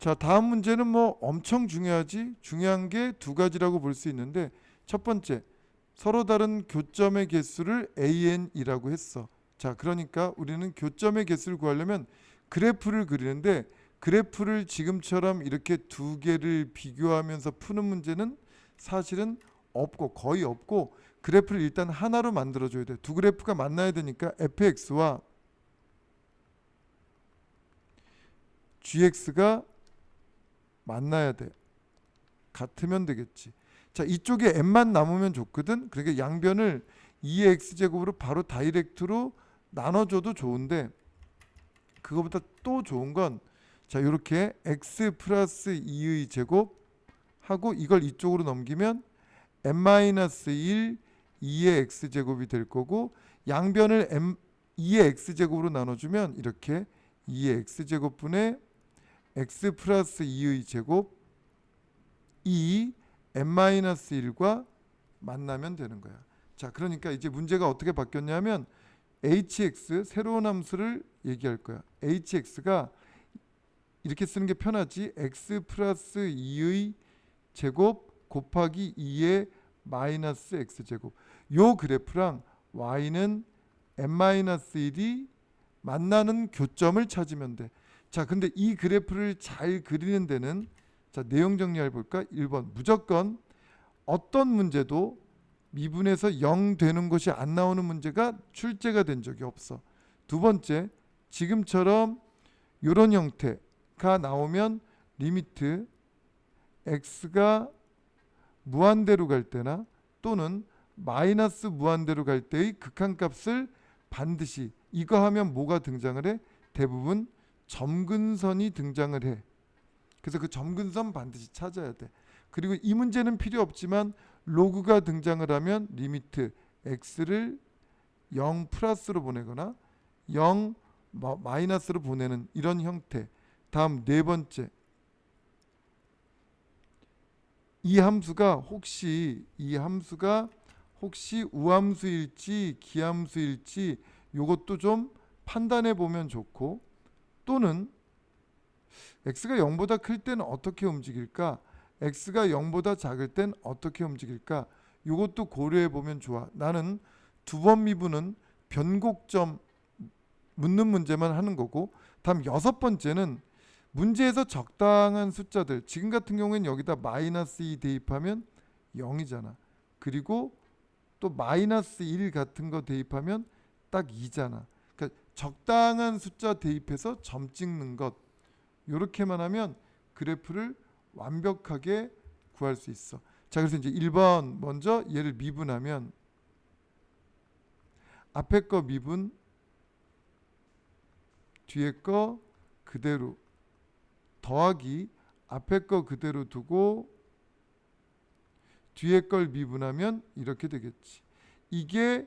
자, 다음 문제는 뭐 엄청 중요하지. 중요한 게 두 가지라고 볼 수 있는데 첫 번째 서로 다른 교점의 개수를 an이라고 했어. 자, 그러니까 우리는 교점의 개수를 구하려면 그래프를 그리는데 그래프를 지금처럼 이렇게 두 개를 비교하면서 푸는 문제는 사실은 없고 거의 없고 그래프를 일단 하나로 만들어 줘야 돼. 두 그래프가 만나야 되니까 fx와 gx가 만나야 돼. 같으면 되겠지. 자, 이쪽에 m만 남으면 좋거든. 그러니까 양변을 2의 x제곱으로 바로 다이렉트로 나눠줘도 좋은데 그거보다 또 좋은 건 자, 이렇게 x 플러스 2의 제곱 하고 이걸 이쪽으로 넘기면 m-1 2의 x제곱이 될 거고 양변을 m 2의 x제곱으로 나눠주면 이렇게 2의 x제곱분의 x 플러스 2의 제곱 2 m-1과 만나면 되는 거야. 자, 그러니까 이제 문제가 어떻게 바뀌었냐면 hx 새로운 함수를 얘기할 거야. hx가 이렇게 쓰는 게 편하지. x 플러스 2의 제곱 곱하기 2의 마이너스 x 제곱. 요 그래프랑 y는 n-1이 만나는 교점을 찾으면 돼. 자, 근데 이 그래프를 잘 그리는 데는 자, 내용 정리해 볼까? 1번. 무조건 어떤 문제도 미분에서 0 되는 것이 안 나오는 문제가 출제가 된 적이 없어. 두 번째, 지금처럼 이런 형태가 나오면 리미트 x가 무한대로 갈 때나 또는 마이너스 무한대로 갈 때의 극한값을 반드시 이거 하면 뭐가 등장을 해? 대부분 점근선이 등장을 해. 그래서 그 점근선 반드시 찾아야 돼. 그리고 이 문제는 필요 없지만 로그가 등장을 하면 리미트 x를 0 플러스로 보내거나 0 마- 마이너스로 보내는 이런 형태. 다음 네 번째. 이 함수가 혹시 이 함수가 혹시 우함수일지 기함수일지 요것도 좀 판단해 보면 좋고 또는 x가 0보다 클 때는 어떻게 움직일까? x가 0보다 작을 땐 어떻게 움직일까? 요것도 고려해 보면 좋아. 나는 두 번 미분은 변곡점 묻는 문제만 하는 거고 다음 여섯 번째는 문제에서 적당한 숫자들 지금 같은 경우에는 여기다 마이너스 2 대입하면 0이잖아. 그리고 또 마이너스 1 같은 거 대입하면 딱 2잖아. 적당한 숫자 대입해서 점 찍는 것 요렇게만 하면 그래프를 완벽하게 구할 수 있어. 자, 그래서 이제 1번 먼저 얘를 미분하면 앞에 거 미분 뒤에 거 그대로 더하기 앞에 거 그대로 두고 뒤에 걸 미분하면 이렇게 되겠지. 이게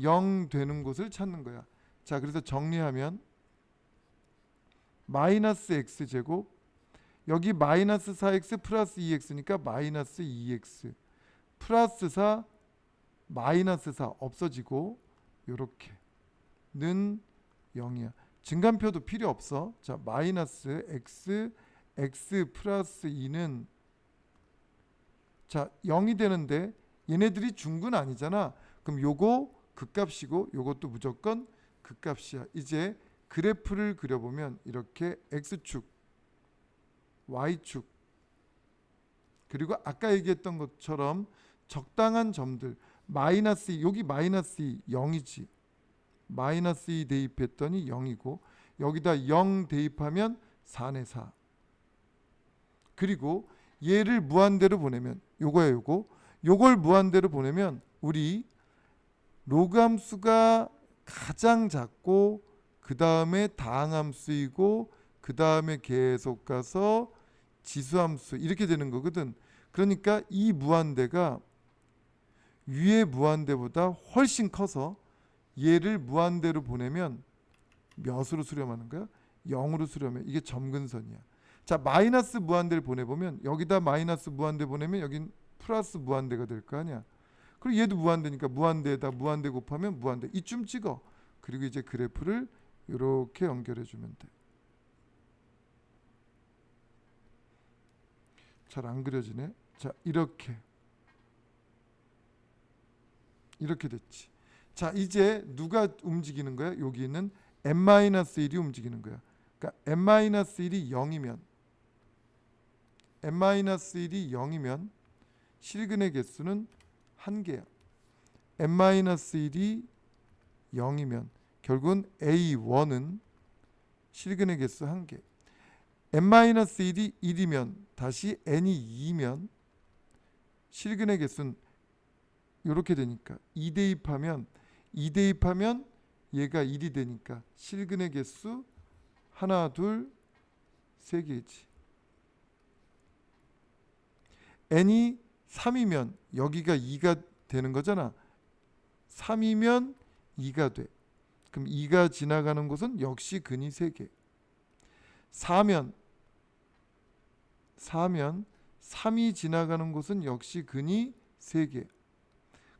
0 되는 곳을 찾는 거야. 자, 그래서 정리하면 마이너스 x 제곱 여기 마이너스 4x 플러스 2x니까 마이너스 2x 플러스 4 마이너스 4 없어지고 요렇게 는 0이야. 증간표도 필요 없어. 자, 마이너스 x x 플러스 2는 자, 0이 되는데 얘네들이 중근 아니잖아. 그럼 요거 극값이고 요것도 무조건 극값이야. 이제 그래프를 그려보면 이렇게 x축, y축 그리고 아까 얘기했던 것처럼 적당한 점들 마이너스 2, 여기 마이너스 2 0이지. 마이너스 2 대입했더니 0이고 여기다 0 대입하면 4네 4 그리고 얘를 무한대로 보내면 요거야 요거. 요걸 무한대로 보내면 우리 로그 함수가 가장 작고 그 다음에 다항함수이고 그 다음에 계속 가서 지수함수 이렇게 되는 거거든. 그러니까 이 무한대가 위의 무한대보다 훨씬 커서 얘를 무한대로 보내면 몇으로 수렴하는 거야? 0으로 수렴해. 이게 점근선이야. 자 마이너스 무한대를 보내보면 여기다 마이너스 무한대 보내면 여긴 플러스 무한대가 될 거 아니야. 그리고 얘도 무한대니까 무한대에다 무한대 곱하면 무한대 이쯤 찍어. 그리고 이제 그래프를 이렇게 연결해 주면 돼. 잘 안 그려지네. 자 이렇게 이렇게 됐지. 자 이제 누가 움직이는 거야? 여기 있는 n-1이 움직이는 거야. 그러니까 n-1이 0이면 n-1이 0이면 실근의 개수는 한 개야. n-1이 0이면 결국은 A1은 실근의 개수 한 개. n-1이 1이면 다시 n이 2면 실근의 개수는 이렇게 되니까 2 대입하면 2 대입하면 얘가 1이 되니까 실근의 개수 하나 둘 세 개지. n이 3이면 여기가 2가 되는 거잖아. 3이면 2가 돼. 그럼 2가 지나가는 곳은 역시 근이 3개. 4면 4면 3이 지나가는 곳은 역시 근이 3개.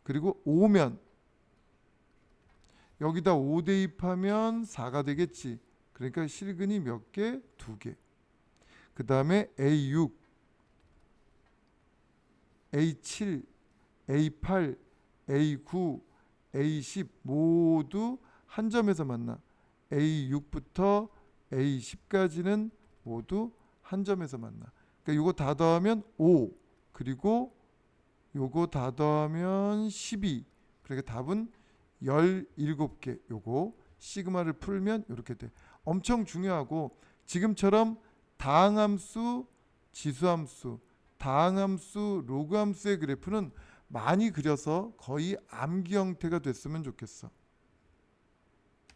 그리고 5면 여기다 5 대입하면 4가 되겠지. 그러니까 실근이 몇 개? 2개. 그 다음에 A6, A7, A8, A9, A10 모두 한 점에서 만나. A6부터 A10까지는 모두 한 점에서 만나. 그러니까 요거 다 더하면 5 그리고 요거 다 더하면 12. 그러니까 답은 17개. 요거 시그마를 풀면 이렇게 돼. 엄청 중요하고 지금처럼 다항함수, 지수함수, 다항함수, 로그함수의 그래프는 많이 그려서 거의 암기 형태가 됐으면 좋겠어.